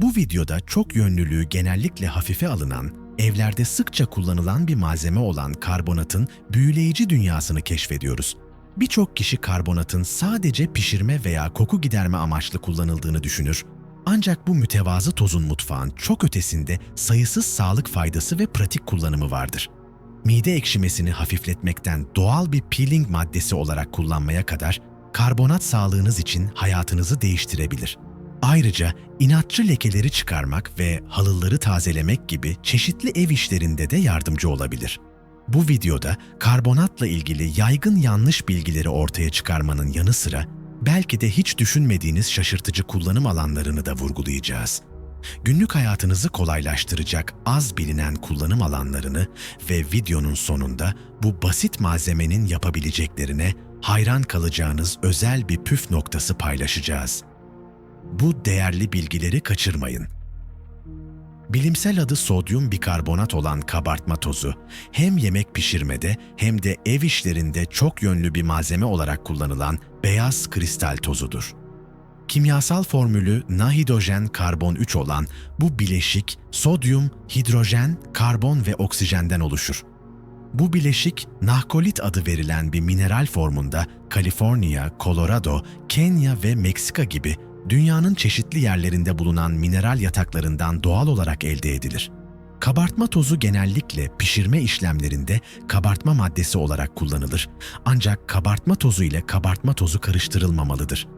Bu videoda çok yönlülüğü genellikle hafife alınan, evlerde sıkça kullanılan bir malzeme olan karbonatın büyüleyici dünyasını keşfediyoruz. Birçok kişi karbonatın sadece pişirme veya koku giderme amaçlı kullanıldığını düşünür. Ancak bu mütevazı tozun mutfağın çok ötesinde sayısız sağlık faydası ve pratik kullanımı vardır. Mide ekşimesini hafifletmekten doğal bir peeling maddesi olarak kullanmaya kadar karbonat sağlığınız için hayatınızı değiştirebilir. Ayrıca inatçı lekeleri çıkarmak ve halıları tazelemek gibi çeşitli ev işlerinde de yardımcı olabilir. Bu videoda karbonatla ilgili yaygın yanlış bilgileri ortaya çıkarmanın yanı sıra belki de hiç düşünmediğiniz şaşırtıcı kullanım alanlarını da vurgulayacağız. Günlük hayatınızı kolaylaştıracak az bilinen kullanım alanlarını ve videonun sonunda bu basit malzemenin yapabileceklerine hayran kalacağınız özel bir püf noktası paylaşacağız. Bu değerli bilgileri kaçırmayın. Bilimsel adı sodyum bikarbonat olan kabartma tozu hem yemek pişirmede hem de ev işlerinde çok yönlü bir malzeme olarak kullanılan beyaz kristal tozudur. Kimyasal formülü nahidrojen karbon 3 olan bu bileşik sodyum, hidrojen, karbon ve oksijenden oluşur. Bu bileşik nahkolit adı verilen bir mineral formunda Kaliforniya, Colorado, Kenya ve Meksika gibi dünyanın çeşitli yerlerinde bulunan mineral yataklarından doğal olarak elde edilir. Kabartma tozu genellikle pişirme işlemlerinde kabartma maddesi olarak kullanılır. Ancak kabartma tozu ile kabartma tozu karıştırılmamalıdır.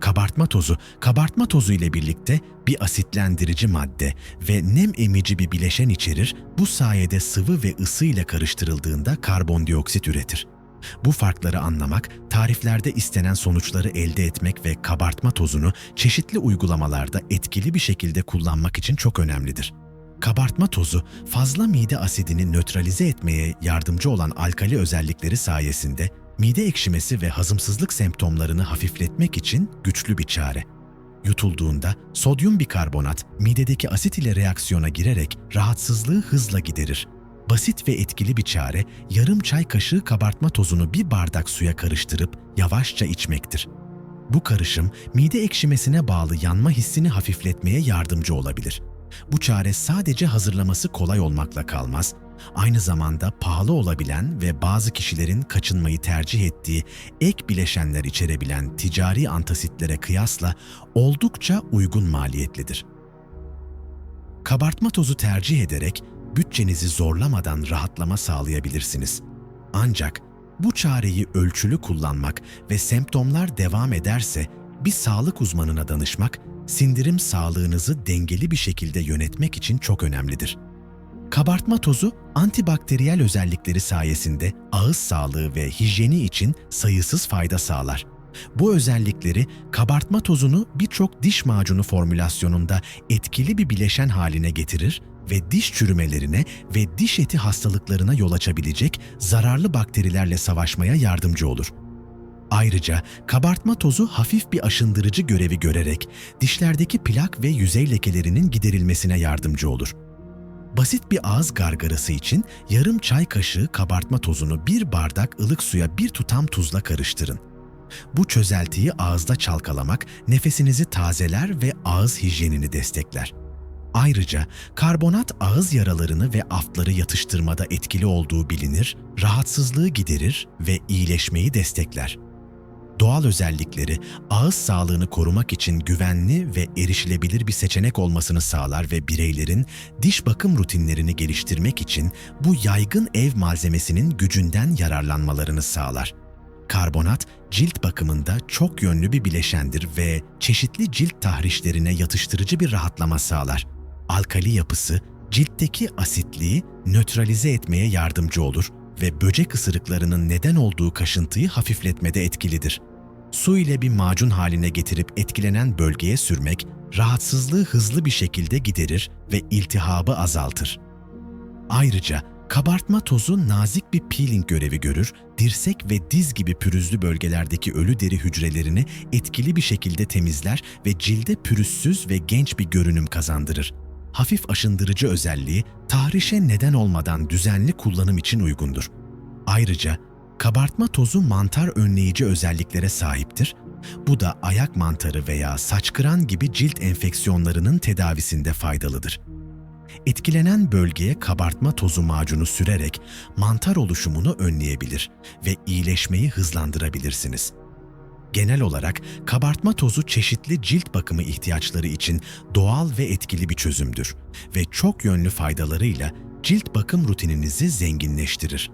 Kabartma tozu, kabartma tozu ile birlikte bir asitlendirici madde ve nem emici bir bileşen içerir. Bu sayede sıvı ve ısı ile karıştırıldığında karbondioksit üretir. Bu farkları anlamak, tariflerde istenen sonuçları elde etmek ve kabartma tozunu çeşitli uygulamalarda etkili bir şekilde kullanmak için çok önemlidir. Kabartma tozu fazla mide asidini nötralize etmeye yardımcı olan alkali özellikleri sayesinde mide ekşimesi ve hazımsızlık semptomlarını hafifletmek için güçlü bir çare. Yutulduğunda sodyum bikarbonat midedeki asit ile reaksiyona girerek rahatsızlığı hızla giderir. Basit ve etkili bir çare yarım çay kaşığı kabartma tozunu bir bardak suya karıştırıp yavaşça içmektir. Bu karışım mide ekşimesine bağlı yanma hissini hafifletmeye yardımcı olabilir. Bu çare sadece hazırlaması kolay olmakla kalmaz, aynı zamanda pahalı olabilen ve bazı kişilerin kaçınmayı tercih ettiği ek bileşenler içerebilen ticari antasitlere kıyasla oldukça uygun maliyetlidir. Kabartma tozu tercih ederek bütçenizi zorlamadan rahatlama sağlayabilirsiniz. Ancak bu çareyi ölçülü kullanmak ve semptomlar devam ederse bir sağlık uzmanına danışmak, sindirim sağlığınızı dengeli bir şekilde yönetmek için çok önemlidir. Kabartma tozu antibakteriyel özellikleri sayesinde ağız sağlığı ve hijyeni için sayısız fayda sağlar. Bu özellikleri kabartma tozunu birçok diş macunu formülasyonunda etkili bir bileşen haline getirir ve diş çürümelerine ve diş eti hastalıklarına yol açabilecek zararlı bakterilerle savaşmaya yardımcı olur. Ayrıca kabartma tozu hafif bir aşındırıcı görevi görerek dişlerdeki plak ve yüzey lekelerinin giderilmesine yardımcı olur. Basit bir ağız gargarası için yarım çay kaşığı kabartma tozunu bir bardak ılık suya bir tutam tuzla karıştırın. Bu çözeltiyi ağızda çalkalamak nefesinizi tazeler ve ağız hijyenini destekler. Ayrıca karbonat ağız yaralarını ve aftları yatıştırmada etkili olduğu bilinir, rahatsızlığı giderir ve iyileşmeyi destekler. Doğal özellikleri ağız sağlığını korumak için güvenli ve erişilebilir bir seçenek olmasını sağlar ve bireylerin diş bakım rutinlerini geliştirmek için bu yaygın ev malzemesinin gücünden yararlanmalarını sağlar. Karbonat, cilt bakımında çok yönlü bir bileşendir ve çeşitli cilt tahrişlerine yatıştırıcı bir rahatlama sağlar. Alkali yapısı, ciltteki asitliği nötralize etmeye yardımcı olur ve böcek ısırıklarının neden olduğu kaşıntıyı hafifletmede etkilidir. Su ile bir macun haline getirip etkilenen bölgeye sürmek, rahatsızlığı hızlı bir şekilde giderir ve iltihabı azaltır. Ayrıca kabartma tozu nazik bir peeling görevi görür, dirsek ve diz gibi pürüzlü bölgelerdeki ölü deri hücrelerini etkili bir şekilde temizler ve cilde pürüzsüz ve genç bir görünüm kazandırır. Hafif aşındırıcı özelliği tahrişe neden olmadan düzenli kullanım için uygundur. Ayrıca kabartma tozu mantar önleyici özelliklere sahiptir. Bu da ayak mantarı veya saç kıran gibi cilt enfeksiyonlarının tedavisinde faydalıdır. Etkilenen bölgeye kabartma tozu macunu sürerek mantar oluşumunu önleyebilir ve iyileşmeyi hızlandırabilirsiniz. Genel olarak kabartma tozu çeşitli cilt bakımı ihtiyaçları için doğal ve etkili bir çözümdür ve çok yönlü faydalarıyla cilt bakım rutininizi zenginleştirir.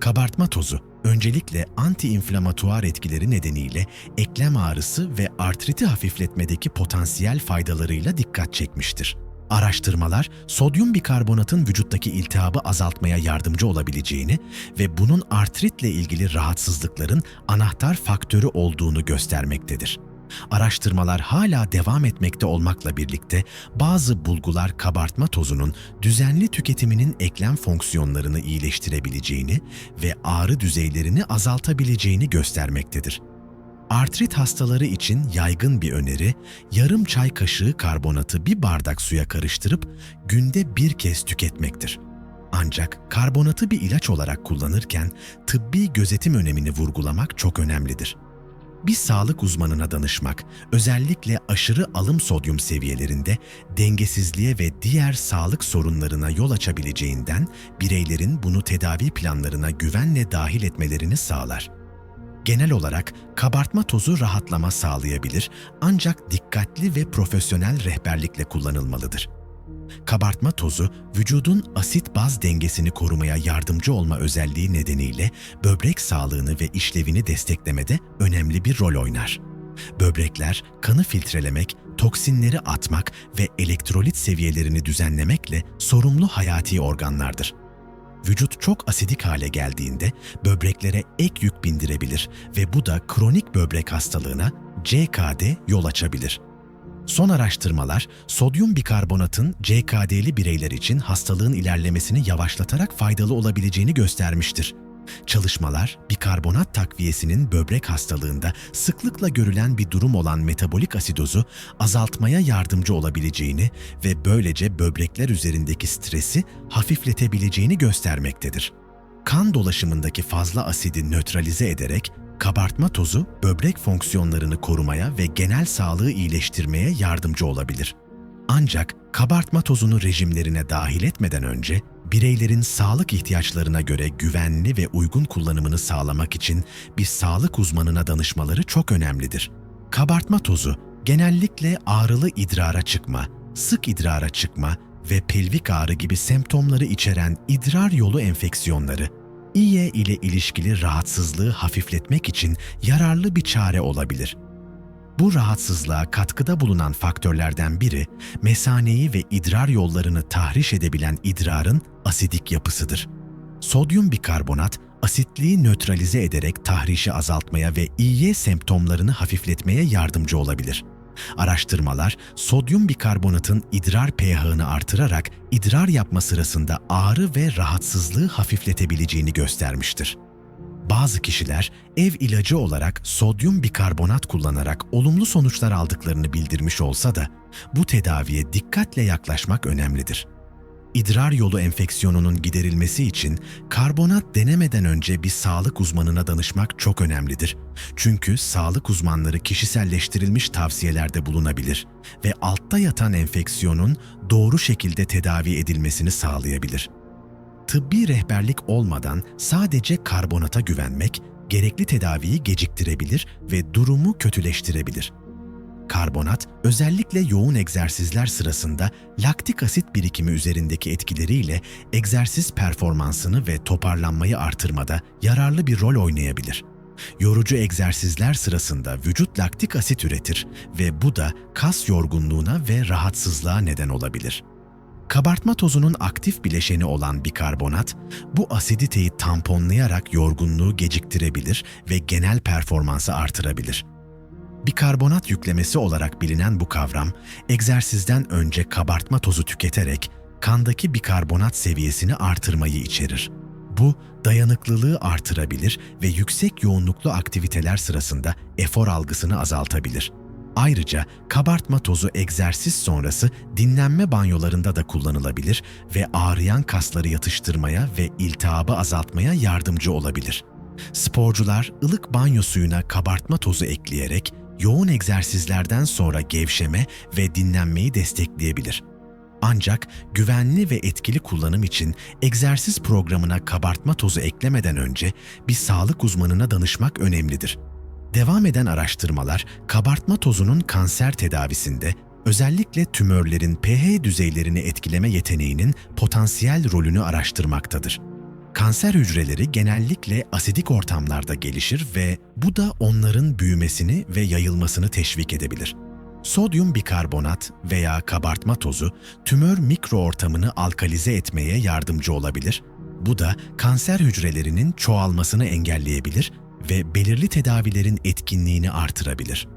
Kabartma tozu öncelikle anti-inflamatuar etkileri nedeniyle eklem ağrısı ve artriti hafifletmedeki potansiyel faydalarıyla dikkat çekmiştir. Araştırmalar, sodyum bikarbonatın vücuttaki iltihabı azaltmaya yardımcı olabileceğini ve bunun artritle ilgili rahatsızlıkların anahtar faktörü olduğunu göstermektedir. Araştırmalar hala devam etmekte olmakla birlikte bazı bulgular kabartma tozunun düzenli tüketiminin eklem fonksiyonlarını iyileştirebileceğini ve ağrı düzeylerini azaltabileceğini göstermektedir. Artrit hastaları için yaygın bir öneri, yarım çay kaşığı karbonatı bir bardak suya karıştırıp günde bir kez tüketmektir. Ancak karbonatı bir ilaç olarak kullanırken tıbbi gözetim önemini vurgulamak çok önemlidir. Bir sağlık uzmanına danışmak, özellikle aşırı alım sodyum seviyelerinde dengesizliğe ve diğer sağlık sorunlarına yol açabileceğinden bireylerin bunu tedavi planlarına güvenle dahil etmelerini sağlar. Genel olarak kabartma tozu rahatlama sağlayabilir ancak dikkatli ve profesyonel rehberlikle kullanılmalıdır. Kabartma tozu vücudun asit baz dengesini korumaya yardımcı olma özelliği nedeniyle böbrek sağlığını ve işlevini desteklemede önemli bir rol oynar. Böbrekler kanı filtrelemek, toksinleri atmak ve elektrolit seviyelerini düzenlemekle sorumlu hayati organlardır. Vücut çok asidik hale geldiğinde böbreklere ek yük bindirebilir ve bu da kronik böbrek hastalığına CKD yol açabilir. Son araştırmalar sodyum bikarbonatın CKD'li bireyler için hastalığın ilerlemesini yavaşlatarak faydalı olabileceğini göstermiştir. Çalışmalar, bikarbonat takviyesinin böbrek hastalığında sıklıkla görülen bir durum olan metabolik asidozu azaltmaya yardımcı olabileceğini ve böylece böbrekler üzerindeki stresi hafifletebileceğini göstermektedir. Kan dolaşımındaki fazla asidi nötralize ederek kabartma tozu böbrek fonksiyonlarını korumaya ve genel sağlığı iyileştirmeye yardımcı olabilir. Ancak kabartma tozunu rejimlerine dahil etmeden önce bireylerin sağlık ihtiyaçlarına göre güvenli ve uygun kullanımını sağlamak için bir sağlık uzmanına danışmaları çok önemlidir. Kabartma tozu genellikle ağrılı idrara çıkma, sık idrara çıkma ve pelvik ağrı gibi semptomları içeren idrar yolu enfeksiyonları, İye ile ilişkili rahatsızlığı hafifletmek için yararlı bir çare olabilir. Bu rahatsızlığa katkıda bulunan faktörlerden biri, mesaneyi ve idrar yollarını tahriş edebilen idrarın asidik yapısıdır. Sodyum bikarbonat, asitliği nötralize ederek tahrişi azaltmaya ve İY semptomlarını hafifletmeye yardımcı olabilir. Araştırmalar, sodyum bikarbonatın idrar pH'ını artırarak idrar yapma sırasında ağrı ve rahatsızlığı hafifletebileceğini göstermiştir. Bazı kişiler ev ilacı olarak sodyum bikarbonat kullanarak olumlu sonuçlar aldıklarını bildirmiş olsa da bu tedaviye dikkatle yaklaşmak önemlidir. İdrar yolu enfeksiyonunun giderilmesi için karbonat denemeden önce bir sağlık uzmanına danışmak çok önemlidir. Çünkü sağlık uzmanları kişiselleştirilmiş tavsiyelerde bulunabilir ve altta yatan enfeksiyonun doğru şekilde tedavi edilmesini sağlayabilir. Tıbbi rehberlik olmadan sadece karbonata güvenmek gerekli tedaviyi geciktirebilir ve durumu kötüleştirebilir. Karbonat, özellikle yoğun egzersizler sırasında laktik asit birikimi üzerindeki etkileriyle egzersiz performansını ve toparlanmayı artırmada yararlı bir rol oynayabilir. Yorucu egzersizler sırasında vücut laktik asit üretir ve bu da kas yorgunluğuna ve rahatsızlığa neden olabilir. Kabartma tozunun aktif bileşeni olan bikarbonat, bu asiditeyi tamponlayarak yorgunluğu geciktirebilir ve genel performansı artırabilir. Bikarbonat yüklemesi olarak bilinen bu kavram, egzersizden önce kabartma tozu tüketerek kandaki bikarbonat seviyesini artırmayı içerir. Bu, dayanıklılığı artırabilir ve yüksek yoğunluklu aktiviteler sırasında efor algısını azaltabilir. Ayrıca kabartma tozu egzersiz sonrası dinlenme banyolarında da kullanılabilir ve ağrıyan kasları yatıştırmaya ve iltihabı azaltmaya yardımcı olabilir. Sporcular ılık banyo suyuna kabartma tozu ekleyerek yoğun egzersizlerden sonra gevşeme ve dinlenmeyi destekleyebilir. Ancak güvenli ve etkili kullanım için egzersiz programına kabartma tozu eklemeden önce bir sağlık uzmanına danışmak önemlidir. Devam eden araştırmalar kabartma tozunun kanser tedavisinde özellikle tümörlerin pH düzeylerini etkileme yeteneğinin potansiyel rolünü araştırmaktadır. Kanser hücreleri genellikle asidik ortamlarda gelişir ve bu da onların büyümesini ve yayılmasını teşvik edebilir. Sodyum bikarbonat veya kabartma tozu tümör mikroortamını alkalize etmeye yardımcı olabilir. Bu da kanser hücrelerinin çoğalmasını engelleyebilir ve belirli tedavilerin etkinliğini artırabilir.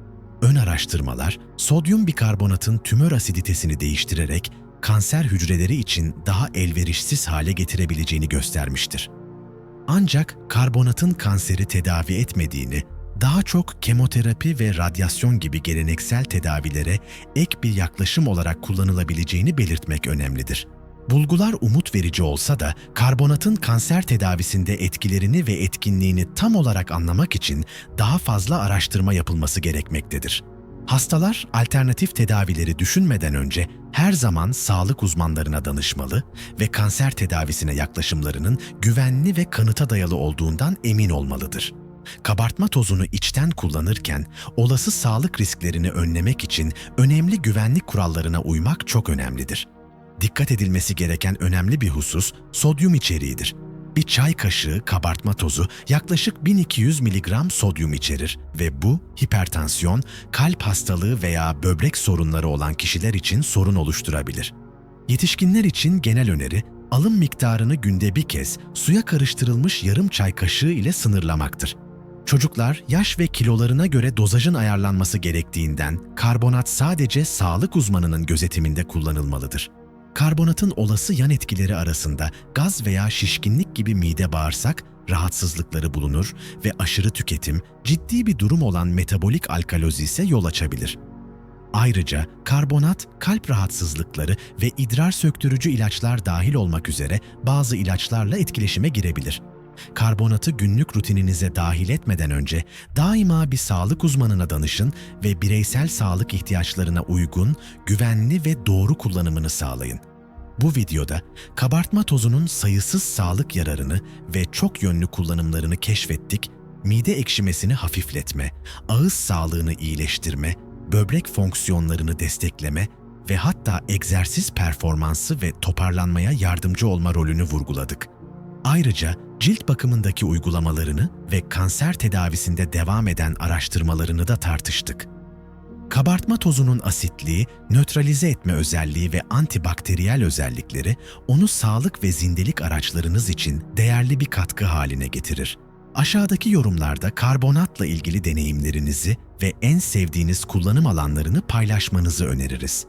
Ön araştırmalar, sodyum bikarbonatın tümör asiditesini değiştirerek kanser hücreleri için daha elverişsiz hale getirebileceğini göstermiştir. Ancak karbonatın kanseri tedavi etmediğini, daha çok kemoterapi ve radyasyon gibi geleneksel tedavilere ek bir yaklaşım olarak kullanılabileceğini belirtmek önemlidir. Bulgular umut verici olsa da karbonatın kanser tedavisinde etkilerini ve etkinliğini tam olarak anlamak için daha fazla araştırma yapılması gerekmektedir. Hastalar alternatif tedavileri düşünmeden önce her zaman sağlık uzmanlarına danışmalı ve kanser tedavisine yaklaşımlarının güvenli ve kanıta dayalı olduğundan emin olmalıdır. Kabartma tozunu içten kullanırken olası sağlık risklerini önlemek için önemli güvenlik kurallarına uymak çok önemlidir. Dikkat edilmesi gereken önemli bir husus sodyum içeriğidir. Bir çay kaşığı kabartma tozu yaklaşık 1200 mg sodyum içerir ve bu hipertansiyon, kalp hastalığı veya böbrek sorunları olan kişiler için sorun oluşturabilir. Yetişkinler için genel öneri alım miktarını günde bir kez suya karıştırılmış yarım çay kaşığı ile sınırlamaktır. Çocuklar yaş ve kilolarına göre dozajın ayarlanması gerektiğinden karbonat sadece sağlık uzmanının gözetiminde kullanılmalıdır. Karbonatın olası yan etkileri arasında gaz veya şişkinlik gibi mide bağırsak rahatsızlıkları bulunur ve aşırı tüketim ciddi bir durum olan metabolik alkaloz ise yol açabilir. Ayrıca karbonat kalp rahatsızlıkları ve idrar söktürücü ilaçlar dahil olmak üzere bazı ilaçlarla etkileşime girebilir. Karbonatı günlük rutininize dahil etmeden önce daima bir sağlık uzmanına danışın ve bireysel sağlık ihtiyaçlarına uygun, güvenli ve doğru kullanımını sağlayın. Bu videoda kabartma tozunun sayısız sağlık yararını ve çok yönlü kullanımlarını keşfettik, mide ekşimesini hafifletme, ağız sağlığını iyileştirme, böbrek fonksiyonlarını destekleme ve hatta egzersiz performansı ve toparlanmaya yardımcı olma rolünü vurguladık. Ayrıca cilt bakımındaki uygulamalarını ve kanser tedavisinde devam eden araştırmalarını da tartıştık. Kabartma tozunun asitliği, nötralize etme özelliği ve antibakteriyel özellikleri onu sağlık ve zindelik araçlarınız için değerli bir katkı haline getirir. Aşağıdaki yorumlarda karbonatla ilgili deneyimlerinizi ve en sevdiğiniz kullanım alanlarını paylaşmanızı öneririz.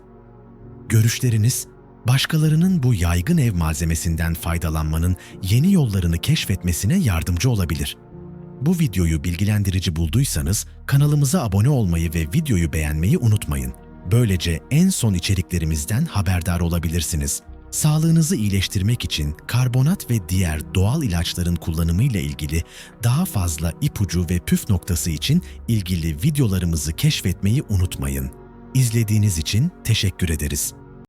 Görüşleriniz, başkalarının bu yaygın ev malzemesinden faydalanmanın yeni yollarını keşfetmesine yardımcı olabilir. Bu videoyu bilgilendirici bulduysanız kanalımıza abone olmayı ve videoyu beğenmeyi unutmayın. Böylece en son içeriklerimizden haberdar olabilirsiniz. Sağlığınızı iyileştirmek için karbonat ve diğer doğal ilaçların kullanımıyla ilgili daha fazla ipucu ve püf noktası için ilgili videolarımızı keşfetmeyi unutmayın. İzlediğiniz için teşekkür ederiz.